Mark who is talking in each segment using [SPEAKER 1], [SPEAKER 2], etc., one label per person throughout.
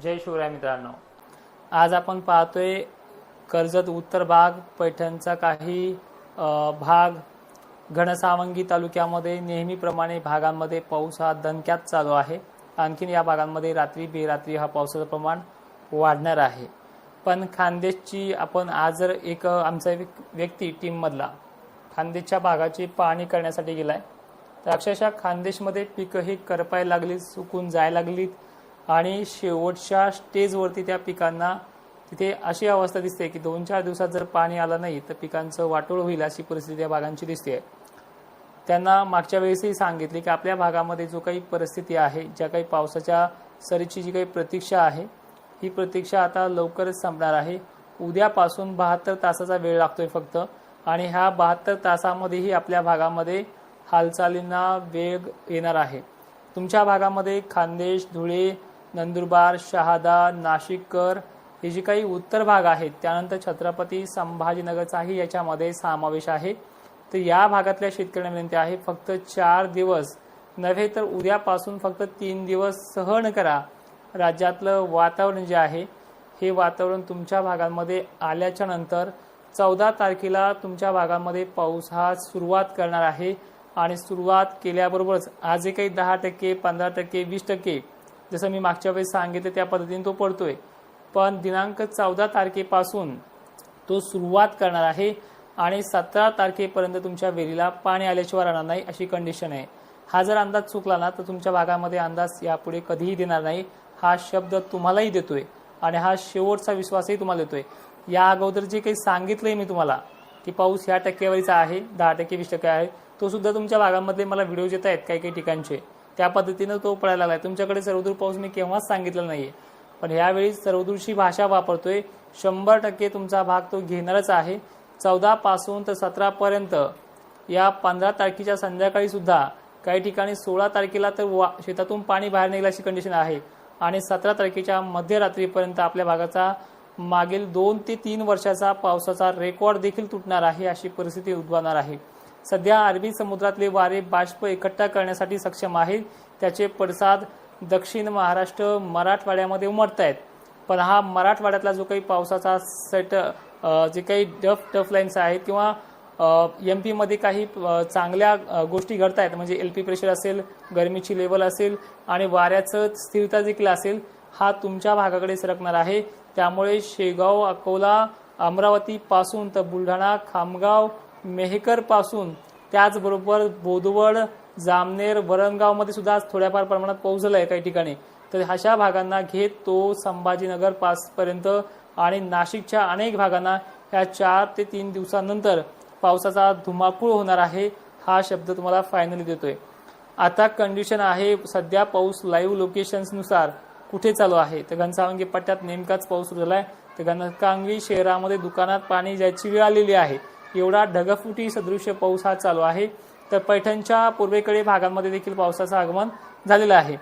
[SPEAKER 1] जय शिवराय मित्रांनो. आज आपण पाहतोय कर्जत उत्तर भाग पैठणचा काही भाग घनसावंगी तालुक्यामध्ये नेहमीप्रमाणे भागांमध्ये पाऊस हा दणक्यात चालू आहे. आणखीन या भागांमध्ये रात्री बेरात्री हा पावसाचं प्रमाण वाढणार आहे. पण खानदेशची आपण आज जर एक आमचा एक व्यक्ती टीममधला खानदेशच्या भागाची पाहणी करण्यासाठी गेलाय. तर अक्षरशः खानदेशमध्ये पिकंही करपाय लागली सुकून जायला लागलीत. आणि शेवटच्या स्टेजवरती त्या पिकांना तिथे अशी अवस्था दिसते की दोन चार दिवसात जर पाणी आलं नाही तर पिकांचं वाटोळ होईल अशी परिस्थिती या भागांची दिसते. त्यांना मागच्या वेळेसही सांगितले की आपल्या भागामध्ये जो काही परिस्थिती आहे ज्या काही पावसाच्या सरीची जी काही प्रतीक्षा आहे ही प्रतीक्षा आता लवकरच संपणार आहे. उद्यापासून बहात्तर तासाचा वेळ लागतोय फक्त आणि ह्या बहात्तर तासामध्येही आपल्या भागामध्ये हालचालींना वेग येणार आहे. तुमच्या भागामध्ये खानदेश धुळे नंदुरबार शहादा नाशिककर हे जे काही उत्तर भाग आहेत त्यानंतर छत्रपती संभाजीनगरचाही याच्यामध्ये समावेश आहे. तर या भागातल्या शेतकऱ्यांना विनंती आहे फक्त चार दिवस नव्हे तर उद्यापासून फक्त तीन दिवस सहन करा. राज्यातलं वातावरण जे आहे हे वातावरण तुमच्या भागांमध्ये आल्याच्यानंतर चौदा तारखेला तुमच्या भागामध्ये पाऊस हा सुरुवात करणार आहे. आणि सुरुवात केल्याबरोबरच आज जे काही दहा टक्के पंधरा टक्के वीस टक्के जसं मी मागच्या वेळेस सांगितलं त्या पद्धतीने तो पडतोय. पण दिनांक चौदा तारखेपासून तो सुरुवात करणार आहे आणि सतरा तारखेपर्यंत तुमच्या विहिरीला पाणी आल्याशिवाय राहणार नाही अशी कंडिशन आहे. हा जर अंदाज चुकला ना तर तुमच्या भागामध्ये अंदाज यापुढे कधीही देणार नाही. हा शब्द तुम्हालाही देतोय आणि हा शेवटचा विश्वासही तुम्हाला देतोय. या अगोदर जे काही सांगितलंय मी तुम्हाला की पाऊस ह्या टक्केवारीचा आहे दहा टक्के वीस टक्के आहे तो सुद्धा तुमच्या भागामध्ये मला व्हिडिओज येत आहेत काही काही ठिकाणचे. त्या पद्धतीनं तो पडायला लागलाय. तुमच्याकडे सर्वदूर पाऊस मी केव्हाच सांगितलं नाहीये. पण यावेळी सर्वदूरशी भाषा वापरतोय. शंभर टक्के तुमचा भाग तो घेणारच आहे. चौदा पासून तर सतरा पर्यंत या पंधरा तारखेच्या संध्याकाळी सुद्धा काही ठिकाणी सोळा तारखेला तर वा शेतातून पाणी बाहेर निघेल अशी कंडिशन आहे. आणि सतरा तारखेच्या मध्यरात्रीपर्यंत आपल्या भागाचा मागील दोन ते तीन वर्षाचा पावसाचा रेकॉर्ड देखील तुटणार आहे अशी परिस्थिती उद्भवणार आहे. सध्या अरबी समुद्रातले वारे बाष्प एकट्ठा करण्यासाठी सक्षम आहेत. त्याचे पडसाद दक्षिण महाराष्ट्र मराठवाड्यामध्ये उमटत आहेत पण हा मराठवाड्यातला जो काही पावसाचा सेट जे काही डफ टफ लाईन्स आहेत किंवा एम पीमध्ये काही चांगल्या गोष्टी घडत आहेत म्हणजे एल पी प्रेशर असेल गरमीची लेवल असेल आणि वाऱ्याचं स्थिरता देखील असेल हा तुमच्या भागाकडे सरकणार आहे. त्यामुळे शेगाव अकोला अमरावती पासून तर बुलढाणा खामगाव मेहकरपासून त्याचबरोबर बोदवड जामनेर वरणगावमध्ये सुद्धा आज थोड्याफार प्रमाणात पाऊस झाला आहे काही ठिकाणी. तर अशा भागांना घेत तो संभाजीनगर पासपर्यंत आणि नाशिकच्या अनेक भागांना या चार ते तीन दिवसानंतर पावसाचा धुमाकूळ होणार आहे हा शब्द तुम्हाला फायनली देतोय. आता कंडिशन आहे सध्या पाऊस लाईव्ह लोकेशन्सनुसार कुठे चालू आहे? तर घनसावंगी पट्ट्यात नेमकाच पाऊस सुरू झालाय. तर घनकांगी शहरामध्ये दुकानात पाणी जायची वेळ आलेली आहे. एवढा ढगफुटी सदृश्य पाऊस हा चालू आहे. तर पैठणच्या पूर्वेकडे भागांमध्ये देखील पावसाचं आगमन झालेलं आहे.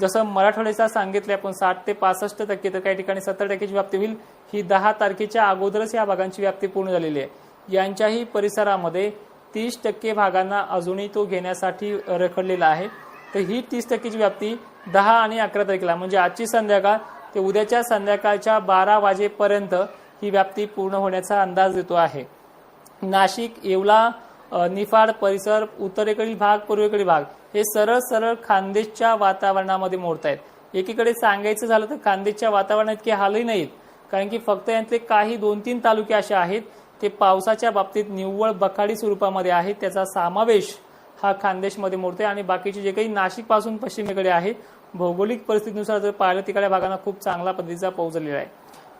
[SPEAKER 1] जसं मराठवाड्याचा सांगितले आपण साठ ते पासष्ट टक्के तर काही ठिकाणी सत्तर टक्क्याची व्याप्ती होईल. ही दहा तारखेच्या अगोदरच या भागांची व्याप्ती पूर्ण झालेली आहे. यांच्याही परिसरामध्ये तीस टक्के भागांना अजूनही तो घेण्यासाठी रखडलेला आहे. तर ही तीस टक्केची व्याप्ती दहा आणि अकरा तारखेला म्हणजे आजची संध्याकाळ ते उद्याच्या संध्याकाळच्या बारा वाजेपर्यंत ही व्याप्ती पूर्ण होण्याचा अंदाज देतो आहे. नाशिक येवला निफाड परिसर उत्तरेकडील भाग पूर्वेकडील भाग हे सरळ सरळ खानदेशच्या वातावरणामध्ये मोडत आहेत एकीकडे सांगायचं झालं तर खानदेशच्या वातावरणात इतके हालही नाहीत कारण की फक्त यातले काही दोन तीन तालुके असे आहेत ते पावसाच्या बाबतीत निव्वळ बखाडी स्वरूपामध्ये आहेत त्याचा समावेश हा खानदेशमध्ये मोडतोय. आणि बाकीचे जे काही नाशिकपासून पश्चिमेकडे आहेत भौगोलिक परिस्थितीनुसार जर पाहिलं तिकडे भागांना खूप चांगला पद्धतीचा पाऊस झालेला आहे.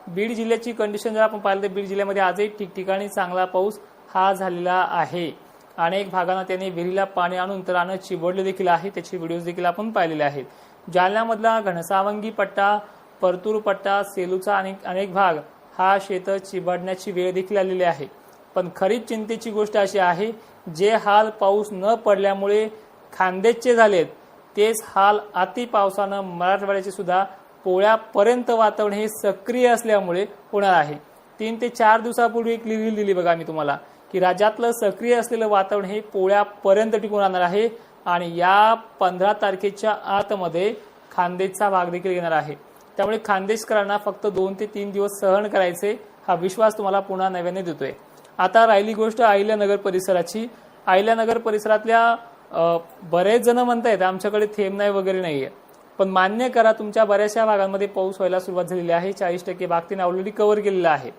[SPEAKER 1] बीड जिल्ह्याची कंडिशन जर आपण पाहिलं तर बीड जिल्ह्यामध्ये आजही ठिकठिकाणी चांगला पाऊस हा झालेला आहे. अनेक भागांना त्यांनी विहिरीला पाणी आणून तर चिबडले देखील आहे. त्याचे व्हिडिओज देखील आपण पाहिलेले आहेत. जालन्यामधला घनसावंगी पट्टा परतूर पट्टा सेलूचा अनेक अनेक भाग हा शेत चिबडण्याची वेळ देखील आलेली आहे. पण खरीच चिंतेची गोष्ट अशी आहे जे हाल पाऊस न पडल्यामुळे खानदेशचे झालेत तेच हाल अति पावसानं मराठवाड्याचे सुद्धा पोळ्यापर्यंत वातावरण हे सक्रिय असल्यामुळे होणार आहे. तीन ते चार दिवसापूर्वी एक लिहिली दिली बघा मी तुम्हाला. की राज्यातलं सक्रिय असलेलं वातावरण हे पोळ्यापर्यंत टिकून राहणार आहे आणि या पंधरा तारखेच्या आतमध्ये खानदेशचा भाग देखील येणार आहे. त्यामुळे खानदेशकरांना फक्त दोन ते तीन दिवस सहन करायचे हा विश्वास तुम्हाला पुन्हा नव्याने देतोय. आता राहिली गोष्ट अहिल्यानगर परिसराची. अहिल्यानगर परिसरातल्या बरेच जण म्हणतायत आमच्याकडे थेंब नाही वगैरे नाहीये. पण मान्य करा तुमच्या बऱ्याचशा भागांमध्ये पाऊस व्हायला सुरुवात झालेली आहे. चाळीस टक्के भाग तिने ऑलरेडी कव्हर केलेला आहे.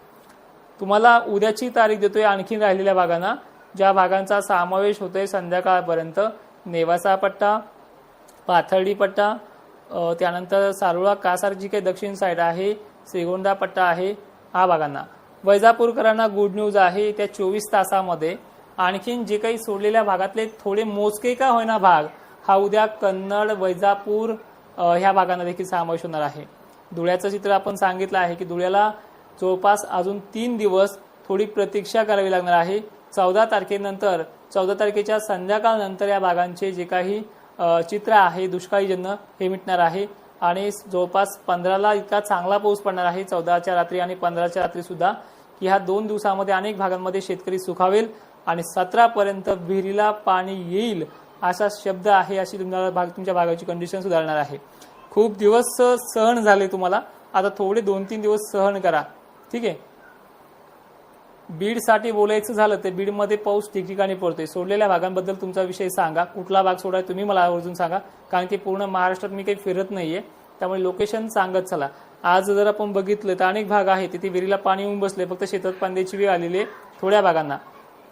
[SPEAKER 1] तुम्हाला उद्याची तारीख देतोय आणखी राहिलेल्या भागांना. ज्या भागांचा समावेश होतोय संध्याकाळपर्यंत नेवासा पट्टा पाथर्डी पट्टा त्यानंतर सारोळा कासार जी काही दक्षिण साईड आहे श्रीगोंदा पट्टा आहे हा भागांना. वैजापूरकरांना गुड न्यूज आहे त्या चोवीस तासामध्ये. आणखीन जे काही सोडलेल्या भागातले थोडे मोजके का होईना भाग हा उद्या कन्नड वैजापूर ह्या भागांना देखील समावेश होणार आहे. धुळ्याचं चित्र आपण सांगितलं आहे की धुळ्याला जवळपास अजून तीन दिवस थोडी प्रतीक्षा करावी लागणार आहे. चौदा तारखेनंतर चौदा तारखेच्या संध्याकाळनंतर या भागांचे जे काही चित्र आहे दुष्काळीजन्य हे मिटणार आहे. आणि जवळपास पंधराला इतका चांगला पाऊस पडणार आहे चौदाच्या रात्री आणि पंधराच्या रात्री सुद्धा. की ह्या दोन दिवसामध्ये अनेक भागांमध्ये शेतकरी सुखावेल आणि सतरा पर्यंत विहिरीला पाणी येईल असा शब्द आहे अशी तुम्हाला भाग तुमच्या भागाची कंडिशन सुधारणार आहे. खूप दिवस सहन झाले तुम्हाला. आता थोडे दोन तीन दिवस सहन करा. ठीक आहे? बीडसाठी बोलायचं झालं तर बीडमध्ये पाऊस ठिकठिकाणी पडतोय. सोडलेल्या भागांबद्दल तुमचा विषय सांगा. कुठला भाग सोडाय तुम्ही मला आवर्जून सांगा. कारण की पूर्ण महाराष्ट्रात मी काही फिरत नाहीये. त्यामुळे लोकेशन सांगत चला. आज जर आपण बघितलं तर अनेक भाग आहेत. तिथे विहिरीला पाणी येऊन बसले फक्त शेतात पाण्याची वेळ आलेली आहे थोड्या भागांना.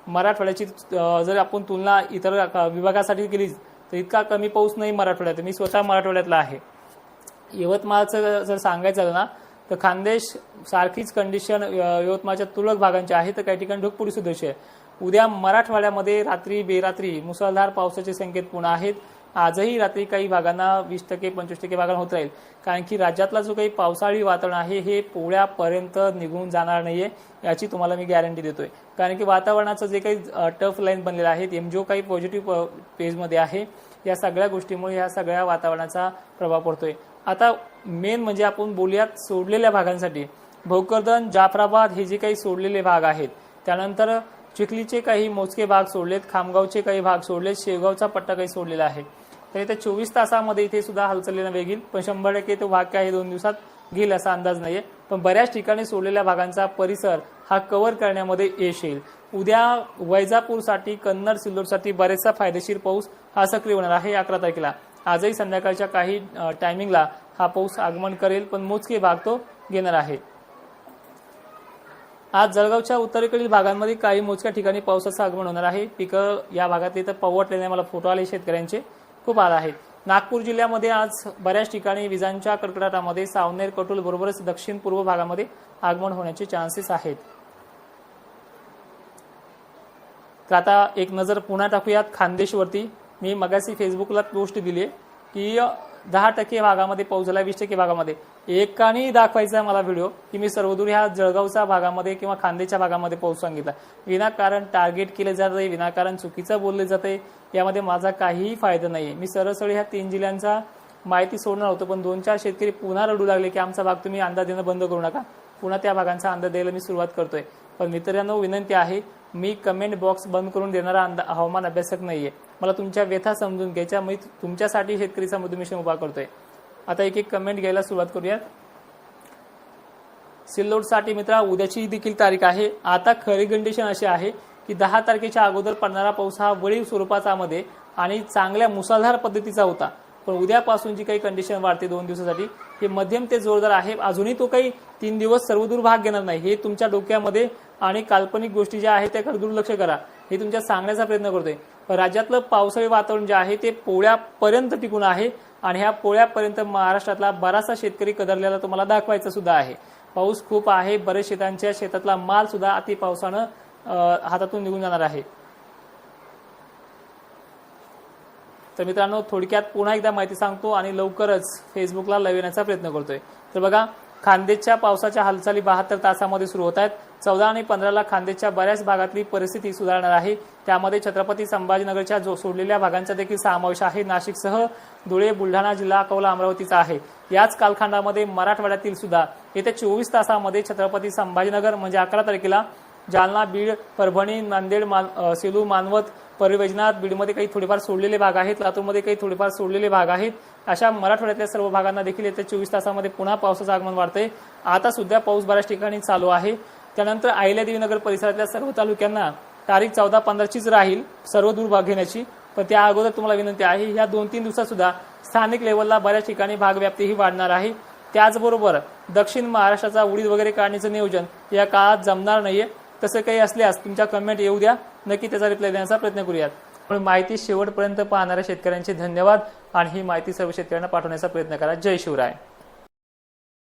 [SPEAKER 1] मराठवाड्याची जर आपण तुलना इतर विभागासाठी केली तर इतका कमी पाऊस नाही मराठवाड्यात. मी स्वतः मराठवाड्यातला आहे. यवतमाळचं जर सांगायचं झालं ना तर खानदेश सारखीच कंडिशन यवतमाळच्या तुरळक भागांची आहे तर काही ठिकाणी ढगपुरी सुद्धा आहे. उद्या मराठवाड्यामध्ये रात्री बेरात्री मुसळधार पावसाचे संकेत पुन्हा आहेत. आजही रात्री काही भागांना वीस टक्के पंचवीस टक्के भागांना होत राहील. कारण की राज्यातला जो काही पावसाळी वातावरण आहे हे पोळ्यापर्यंत निघून जाणार नाहीये याची तुम्हाला मी गॅरंटी देतोय. कारण की वातावरणाचं जे काही टफ लाईन बनलेलं आहे एम जो काही पॉझिटिव्ह पेजमध्ये आहे. या सगळ्या गोष्टीमुळे या सगळ्या वातावरणाचा प्रभाव पडतोय. आता मेन म्हणजे आपण बोलूयात सोडलेल्या भागांसाठी. भोकरदन जाफराबाद हे जे काही सोडलेले भाग आहेत त्यानंतर चिखलीचे काही मोजके भाग सोडलेत खामगावचे काही भाग सोडलेत शेगावचा पट्टा काही सोडलेला आहे. तर येत्या चोवीस तासामध्ये इथे सुद्धा हालचालीनं वेगील पण शंभर टक्के तो भाग काय दोन दिवसात. घेईल असा अंदाज नाहीये. पण बऱ्याच ठिकाणी सोडलेल्या भागांचा परिसर हा कव्हर करण्यामध्ये यश येईल उद्या वैजापूरसाठी कन्नड सिल्लोडसाठी बरेचसा फायदेशीर पाऊस हा सक्रिय होणार आहे अकरा तारखेला. आजही संध्याकाळच्या काही टायमिंगला हा पाऊस आगमन करेल पण मोजके भाग तो घेणार आहे. आज जळगावच्या उत्तरेकडील भागांमध्ये काही मोजक्या ठिकाणी पावसाचं आगमन होणार आहे. पिकं या भागातले तर पवटलेले मला फोटो आले शेतकऱ्यांचे. खूप आला आहेत नागपूर जिल्ह्यामध्ये आज बऱ्याच ठिकाणी विजांच्या कडकडाटामध्ये सावनेर कटोल बरोबरच दक्षिण पूर्व भागामध्ये आगमन होण्याचे चान्सेस आहेत. तर आता एक नजर पुन्हा टाकूयात. खानदेशवरती मी मगाशी फेसबुकला पोस्ट दिली की दहा टक्के भागामध्ये पाऊस झाला वीस टक्के भागामध्ये. एकाने दाखवायचा आहे मला व्हिडिओ की मी सर्वदूर ह्या जळगावच्या भागामध्ये किंवा खांदेच्या भागामध्ये पाऊस सांगितला. विनाकारण टार्गेट केले जात आहे विनाकारण चुकीचं बोलले जाते यामध्ये माझा काहीही फायदा नाही मी सरळ ह्या तीन जिल्ह्यांचा माहिती सोडणार होतो पण दोन चार शेतकरी पुन्हा रडू लागले की आमचा भाग तुम्ही अंदाज देणं बंद करू नका. पुन्हा त्या भागांचा अंदाज द्यायला मी सुरुवात करतोय. पण मित्रांनो विनंती आहे मी कमेंट बॉक्स बंद करून देणारा अंदा हवामान अभ्यासक नाहीये. मला तुमच्या व्यथा समजून घ्यायच्या मी तुमच्यासाठी शेतकरी समृद्धी मिशन उभा करतोय. आता एक एक कमेंट घ्यायला सुरुवात करूयात सिल्लोडसाठी मित्रा उद्याची देखील तारीख आहे. आता खरी कंडिशन अशी आहे की दहा तारखेच्या अगोदर पडणारा पाऊस हा वळीव स्वरूपाचा मध्ये आणि चांगल्या मुसळधार पद्धतीचा होता. पण उद्यापासून जी काही कंडिशन वाढते दोन दिवसासाठी हे मध्यम ते जोरदार आहे. अजूनही तो काही तीन दिवस सर्वदूर भाग घेणार नाही. हे तुमच्या डोक्यामध्ये आणि काल्पनिक गोष्टी ज्या आहेत त्याकडे दुर्लक्ष करा. हे तुमच्या सांगण्याचा प्रयत्न करतोय. पण राज्यातलं पावसाळी वातावरण जे आहे ते पोळ्यापर्यंत टिकून आहे आणि ह्या पोळ्यापर्यंत महाराष्ट्रातला बराचसा शेतकरी कदरलेला तुम्हाला दाखवायचा सुद्धा आहे. पाऊस खूप आहे. बरेच शेतांच्या शेतातला माल सुद्धा अति पावसानं हातातून निघून जाणार आहे. तर मित्रांनो थोडक्यात पुन्हा एकदा माहिती सांगतो आणि लवकरच फेसबुकला लाईव्ह येण्याचा प्रयत्न करतोय. तर बघा खानदेशच्या पावसाच्या हालचाली बहात्तर तासामध्ये सुरू होत आहेत. चौदा आणि पंधराला खानदेशच्या बऱ्याच भागातली परिस्थिती सुधारणार आहे. त्यामध्ये छत्रपती संभाजीनगरच्या जो सोडलेल्या भागांचा देखील समावेश आहे. नाशिकसह धुळे बुलढाणा जिल्हा अकोला अमरावतीचा आहे. याच कालखंडामध्ये मराठवाड्यातील सुद्धा येत्या चोवीस तासामध्ये छत्रपती संभाजीनगर म्हणजे अकरा तारखेला जालना बीड परभणी नांदेड मान सेलू मानवत परिवेजनात बीडमध्ये काही थोडेफार सोडलेले भाग आहेत लातूरमध्ये काही थोडेफार सोडलेले भाग आहेत. अशा मराठवाड्यातल्या सर्व भागांना देखील येत्या चोवीस तासामध्ये पुन्हा पावसाचं आगमन वाढतंय. आता सुद्धा पाऊस बऱ्याच ठिकाणी चालू आहे. त्यानंतर अहिल्यादेवी देवीनगर परिसरातल्या सर्व तालुक्यांना तारीख चौदा पंधराचीच राहील सर्व दूर भाग घेण्याची. पण त्या अगोदर तुम्हाला विनंती आहे ह्या दोन तीन दिवसात सुद्धा स्थानिक लेवलला बऱ्याच ठिकाणी भागव्याप्ती ही वाढणार आहे. त्याचबरोबर दक्षिण महाराष्ट्राचा उडीद वगैरे काढण्याचं नियोजन या काळात जमणार नाहीये. तसं काही असल्यास तुमच्या कमेंट येऊ द्या. नक्की त्याचा रिप्लाय देण्याचा प्रयत्न करूयात. पण माहिती शेवटपर्यंत पाहणाऱ्या शेतकऱ्यांचे धन्यवाद आणि ही माहिती सर्व शेतकऱ्यांना पाठवण्याचा प्रयत्न करा. जय शिवराय.